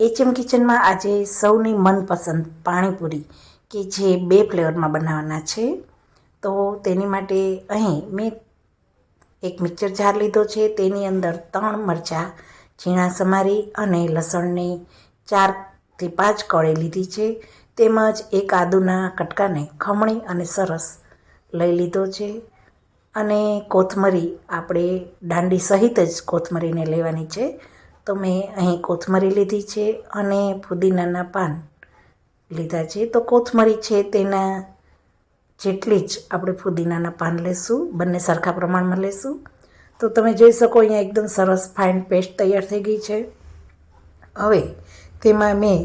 HM કિચનમાં આજે સૌની મનપસંદ પાણીપુરી કે જે બે ફ્લેવરમાં બનાવવાના છે. તો તેની માટે અહીં મેં એક મિક્સર જાર લીધો છે. તેની અંદર ત્રણ મરચાં, ઝીણા સમારી અને લસણની ચારથી પાંચ કળી લીધી છે. તેમજ એક આદુના કટકાને ખમણી અને સરસ લઈ લીધો છે. અને કોથમરી આપણે દાંડી સહિત જ કોથમરીને લેવાની છે. તો મેં અહીં કોથમરી લીધી છે અને ફુદીનાના પાન લીધા છે. તો કોથમરી છે તેના જેટલી જ આપણે ફુદીનાના પાન લેશું, બંને સરખા પ્રમાણમાં લેશું. તો તમે જોઈ શકો અહીંયા એકદમ સરસ ફાઇન પેસ્ટ તૈયાર થઈ ગઈ છે. હવે તેમાં મેં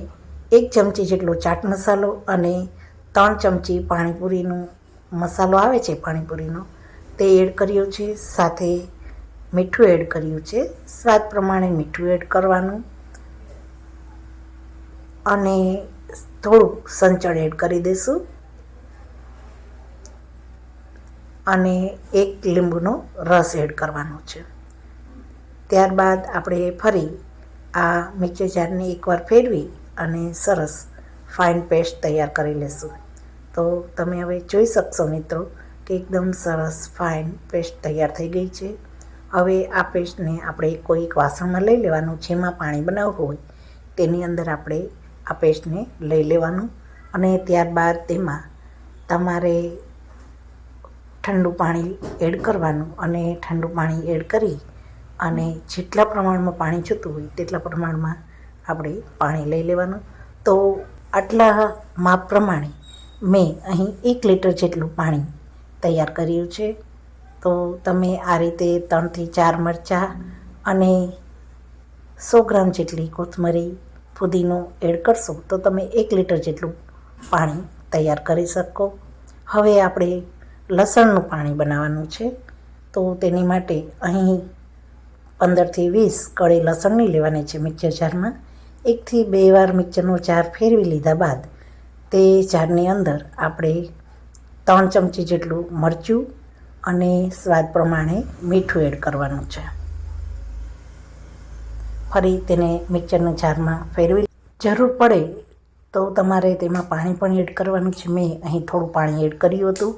એક ચમચી જેટલો ચાટ મસાલો અને ત્રણ ચમચી પાણીપુરીનો મસાલો આવે છે, પાણીપુરીનો, તે એડ કર્યો છે. સાથે મીઠું એડ કર્યું છે. સ્વાદ પ્રમાણે મીઠું એડ કરવાનું. અને થોડુંક સંચળ એડ કરી દઈશું અને એક લીંબુનો રસ એડ કરવાનો છે. ત્યારબાદ આપણે ફરી આ મિક્સર જારને એકવાર ફેરવી અને સરસ ફાઇન પેસ્ટ તૈયાર કરી લેશું. તો તમે હવે જોઈ શકશો મિત્રો કે એકદમ સરસ ફાઇન પેસ્ટ તૈયાર થઈ ગઈ છે. હવે આ પેસ્ટને આપણે કોઈ એક વાસણમાં લઈ લેવાનું, જેમાં પાણી બનાવવું હોય, તેની અંદર આપણે આ પેસ્ટને લઈ લેવાનું અને ત્યારબાદ તેમાં તમારે ઠંડુ પાણી એડ કરવાનું અને ઠંડુ પાણી એડ કરી અને જેટલા પ્રમાણમાં પાણી જોતું હોય તેટલા પ્રમાણમાં આપણે પાણી લઈ લેવાનું. તો આટલા માપ પ્રમાણે મેં અહીં એક લીટર જેટલું પાણી તૈયાર કર્યું છે. તો તમે આ રીતે ત્રણથી ચાર મરચાં અને સો ગ્રામ જેટલી કોથમરી ફુદીનો એડ કરશો તો તમે એક લીટર જેટલું પાણી તૈયાર કરી શકો. હવે આપણે લસણનું પાણી બનાવવાનું છે. તો તેની માટે અહીં પંદરથી વીસ કળી લસણની લેવાની છે મિક્સર જારમાં. એકથી બે વાર મિક્સરનો જાર ફેરવી લીધા બાદ તે જારની અંદર આપણે ત્રણ ચમચી જેટલું મરચું અને સ્વાદ પ્રમાણે મીઠું એડ કરવાનું છે. ફરી તેને મિક્સરના જારમાં ફેરવી જરૂર પડે તો તમારે તેમાં પાણી પણ એડ કરવાનું છે. મેં અહીં થોડું પાણી એડ કર્યું હતું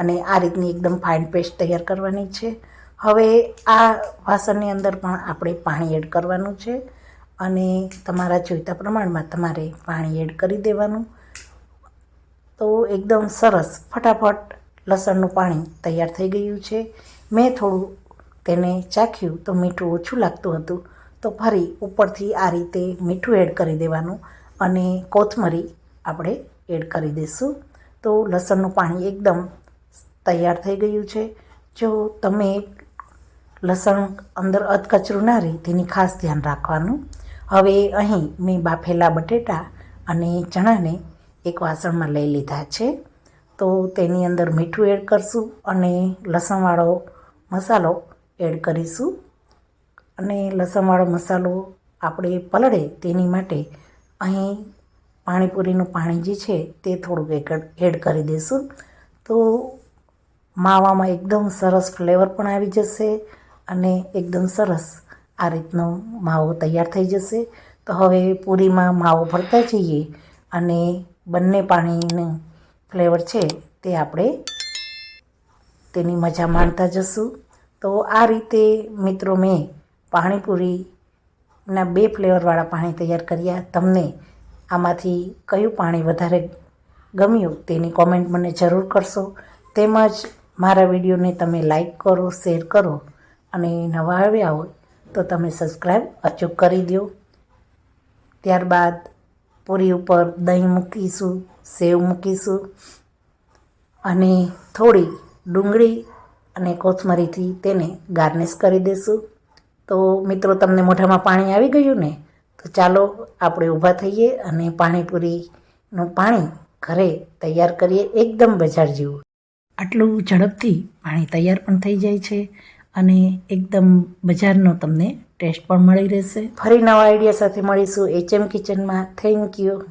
અને આ રીતની એકદમ ફાઇન પેસ્ટ તૈયાર કરવાની છે. હવે આ વાસણની અંદર પણ આપણે પાણી એડ કરવાનું છે અને તમારા જોઈતા પ્રમાણમાં તમારે પાણી એડ કરી દેવાનું. તો એકદમ સરસ, ફટાફટ લસણનું પાણી તૈયાર થઈ ગયું છે. મેં થોડું તેને ચાખ્યું તો મીઠું ઓછું લાગતું હતું. તો ફરી ઉપરથી આ રીતે મીઠું એડ કરી દેવાનું અને કોથમરી આપણે એડ કરી દઈશું તો લસણનું પાણી એકદમ તૈયાર થઈ ગયું છે. જો તમે લસણ અંદર અધકચરું ના રહે તેની ખાસ ધ્યાન રાખવાનું. હવે અહીં મેં બાફેલા બટેટા અને ચણાને એક વાસણમાં લઈ લીધા છે. તો તેની અંદર મીઠું એડ કરશું અને લસણવાળો મસાલો એડ કરીશું. અને લસણવાળો મસાલો આપણે પલળે તેની માટે અહીં પાણીપુરીનું પાણી જે છે તે થોડુંક એડ કરી દઈશું. તો માવામાં એકદમ સરસ ફ્લેવર પણ આવી જશે અને એકદમ સરસ આ રીતનો માવો તૈયાર થઈ જશે. તો હવે પૂરીમાં માવો ભરતા જઈએ અને બંને પાણીનું ફ્લેવર છે તે આપણે તેની મજા માણતા જશું. તો આ રીતે મિત્રો મેં પાણીપુરીના બે ફ્લેવરવાળા પાણી તૈયાર કર્યા. તમને આમાંથી કયું પાણી વધારે ગમ્યું તેની કોમેન્ટ મને જરૂર કરશો. તેમજ મારા વિડીયોને તમે લાઈક કરો, શેર કરો અને નવા આવ્યા હોય તો તમે સબસ્ક્રાઈબ અચૂક કરી દો ત્યારબાદ પૂરી ઉપર દહીં મૂકીશું, સેવ મૂકીશું અને થોડી ડુંગળી અને કોથમરીથી તેને ગાર્નિશ કરી દઈશું તો મિત્રો, તમને મોઢામાં પાણી આવી ગયું ને, તો ચાલો આપણે ઊભા થઈએ અને પાણીપુરીનું પાણી ઘરે તૈયાર કરીએ એકદમ બજાર જેવું. આટલું ઝડપથી પાણી તૈયાર પણ થઈ જાય છે અને એકદમ બજારનો તમને ટેસ્ટ પણ મળી રહેશે. ફરી નવા આઈડિયા સાથે મળીશું. એચએમ કિચનમાં થેન્ક યુ.